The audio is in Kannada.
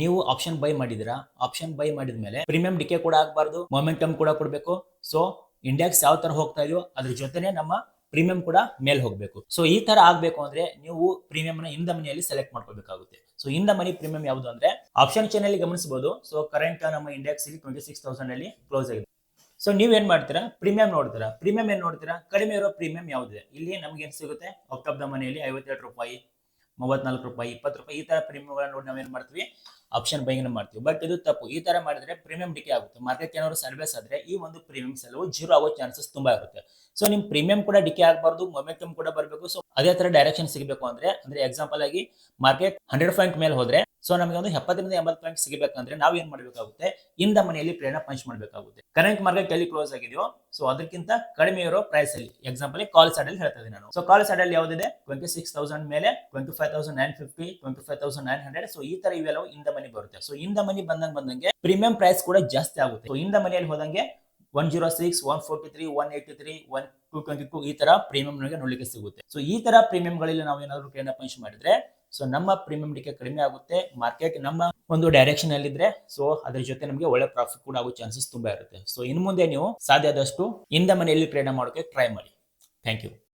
ನೀವು ಆಪ್ಷನ್ ಬೈ ಮಾಡಿದಿರಾ ಆಪ್ಷನ್ ಬೈ ಮಾಡಿದ ಮೇಲೆ ಪ್ರೀಮಿಯಂ ಡಿಕೆ ಕೂಡ ಆಗಬಾರ್ದು ಮೊಮೆಂಟಮ್ ಕೂಡ ಕೊಡಬೇಕು. ಸೊ ಇಂಡೆಕ್ಸ್ ಯಾವ ತರ ಹೋಗ್ತಾ ಇದೆಯೋ ಅದ್ರ ಜೊತೆನೆ ನಮ್ಮ ಪ್ರೀಮಿಯಂ ಕೂಡ ಮೇಲ್ ಹೋಗಬೇಕು. ಸೊ ಈ ತರ ಆಗ್ಬೇಕು ಅಂದ್ರೆ ನೀವು ಪ್ರೀಮಿಯಂ ನ ಇಂದ ಮನೆಯಲ್ಲಿ ಸೆಲೆಕ್ಟ್ ಮಾಡ್ಕೋಬೇಕಾಗುತ್ತೆ ಸೊ ಇಂದ ಮನಿ ಪ್ರೀಮಿಯಂ ಯಾವುದು ಅಂದ್ರೆ ಆಪ್ಷನ್ ಚೇನ್ ಅಲ್ಲಿ ಗಮನಿಸಬಹುದು ಸೊ ಕರೆಂಟ್ ನಮ್ಮ ಇಂಡೆಕ್ಸ್ ಇಲ್ಲಿ ಟ್ವೆಂಟಿ ಸಿಕ್ಸ್ ತೌಸಂಡ್ ಅಲ್ಲಿ ಕ್ಲೋಸ್ ಆಗಿದೆ. ಸೊ ನೀವೇನ್ ಮಾಡ್ತೀರಾ? ಪ್ರೀಮಿಯಂ ನೋಡ್ತೀರಾ? ಪ್ರೀಮಿಯಂ ಏನ್ ನೋಡ್ತೀರಾ? ಕಡಿಮೆ ಇರೋ ಪ್ರೀಮಿಯಂ ಯಾವ್ದಿದೆ? ಇಲ್ಲಿ ನಮ್ಗೆ ಏನ್ ಸಿಗುತ್ತೆ? ಆಫ್ ಮನೆಯಲ್ಲಿ ಐವತ್ತೆರಡು ರೂಪಾಯಿ, ಮೂವತ್ನಾಲ್ಕು ರೂಪಾಯಿ, ಇಪ್ಪತ್ತು ರೂಪಾಯಿ ಈ ತರ ಪ್ರೀಮಿಯಂಗಳನ್ನ ನೋಡಿ ನಾವೇನ್ ಮಾಡ್ತೀವಿ? ಆಪ್ಷನ್ ಬೈಂಗ್ ಮಾಡ್ತೀವಿ. ಬಟ್ ಇದು ತಪ್ಪು. ಈ ತರ ಮಾಡಿದ್ರೆ ಪ್ರೀಮಿಯಂ ಡಿಕೆ ಆಗುತ್ತೆ. ಮಾರ್ಕೆಟ್ ಏನಾದ್ರು ಸರ್ವೇಸ್ ಆದ್ರೆ ಈ ಒಂದು ಪ್ರೀಮಿಯಂ ಸೆಲವು ಜೀರೋ ಆಗೋ ಚಾನ್ಸಸ್ ತುಂಬಾ ಇರುತ್ತೆ. ಸೊ ನಿಮ್ ಪ್ರೀಮಿಯಂ ಕೂಡ ಡಿಕೆ ಆಗಬಾರ್ದು ಮೊಮೆಂಟಮ್ ಕೂಡ ಬರಬೇಕು. ಸೊ ಅದೇ ತರ ಡೈರೆಕ್ಷನ್ ಸಿಗಬೇಕು ಅಂದ್ರೆ ಅಂದ್ರೆ ಎಕ್ಸಾಂಪಲ್ ಆಗಿ ಮಾರ್ಕೆಟ್ ಹಂಡ್ರೆಡ್ ಪಾಯಿಂಟ್ ಮೇಲೆ ಹೋದ್ರೆ ಸೊ ನಮಗೆ ಒಂದು ಎಪ್ಪತ್ತರಿಂದ ಎಂಬತ್ತು ಪಾಯಿಂಟ್ ಸಿಗಬೇಕಂದ್ರೆ ನಾವು ಏನ್ ಮಾಡಬೇಕಾಗುತ್ತೆ? ಇಂದ ಮನೆಯಲ್ಲಿ ಪ್ಲೇನ ಪಂಚ್ ಮಾಡಬೇಕಾಗುತ್ತೆ. ಕರೆಂಟ್ ಮಾರ್ಕೆಟ್ ಎಲ್ಲಿ ಕ್ಲೋಸ್ ಆಗಿದೆಯೋ ಸೊ ಅದಕ್ಕಿಂತ ಕಡಿಮೆ ಇರೋ ಪ್ರೈಸ್ ಅಲ್ಲಿ ಎಕ್ಸಾಂಪಲ್ ಕಾಲ್ ಸೈಡ್ ಅಲ್ಲಿ ಹೇಳ್ತಾ ಇದ್ದೀನಿ ನಾನು. ಸೊ ಕಾಲ್ ಸೈಡ್ ಅಲ್ಲಿ ಯಾವ್ದಿದೆ? ಟ್ವೆಂಟಿ ಸಿಕ್ಸ್ ತೌಸಂಡ್ ಮೇಲೆ twenty five thousand nine fifty twenty five thousand nine hundred so ಈ ತರ ಇವೆಲ್ಲವೂ ಇಂದ ಮನಿ ಬರುತ್ತೆ. ಸೊ ಇಂದ ಮನಿ ಬಂದಂಗೆ ಬಂದಂಗೆ ಪ್ರೀಮಿಯಂ ಪ್ರೈಸ್ ಕೂಡ ಜಾಸ್ತಿ ಆಗುತ್ತೆ. ಸೊ ಇಂದ ಮನೆಯಲ್ಲಿ ಹೋದಂಗೆ one zero six one forty three one eighty three one two twenty two ಈ ತರ ಪ್ರೀಮಿಯಂ ನೋಡ್ಲಿಕ್ಕೆ ಸಿಗುತ್ತೆ. ಸೊ ಈ ತರ ಪ್ರೀಮಿಯಂ ಗಳಲ್ಲಿ ನಾವು ಏನಾದ್ರು ಅಪ್ ಮಾಡಿದ್ರೆ ಸೊ ನಮ್ಮ ಪ್ರೀಮಿಯಂ ಡಿಕೆ ಕಡಿಮೆ ಆಗುತ್ತೆ ಮಾರ್ಕೆಟ್ ನಮ್ಮ ಒಂದು ಡೈರೆಕ್ಷನ್ನಲ್ಲಿ ಇದ್ರೆ ಸೊ ಅದ್ರ ಜೊತೆ ನಮಗೆ ಒಳ್ಳೆ ಪ್ರಾಫಿಟ್ ಕೂಡ ಆಗೋ ಚಾನ್ಸಸ್ ತುಂಬಾ ಇರುತ್ತೆ. ಸೊ ಇನ್ನು ಮುಂದೆ ನೀವು ಸಾಧ್ಯ ಆದಷ್ಟು ಇಂದ ಮನೆಯಲ್ಲಿ ಟ್ರೇಡ್ ಮಾಡೋಕೆ ಟ್ರೈ ಮಾಡಿ. Thank you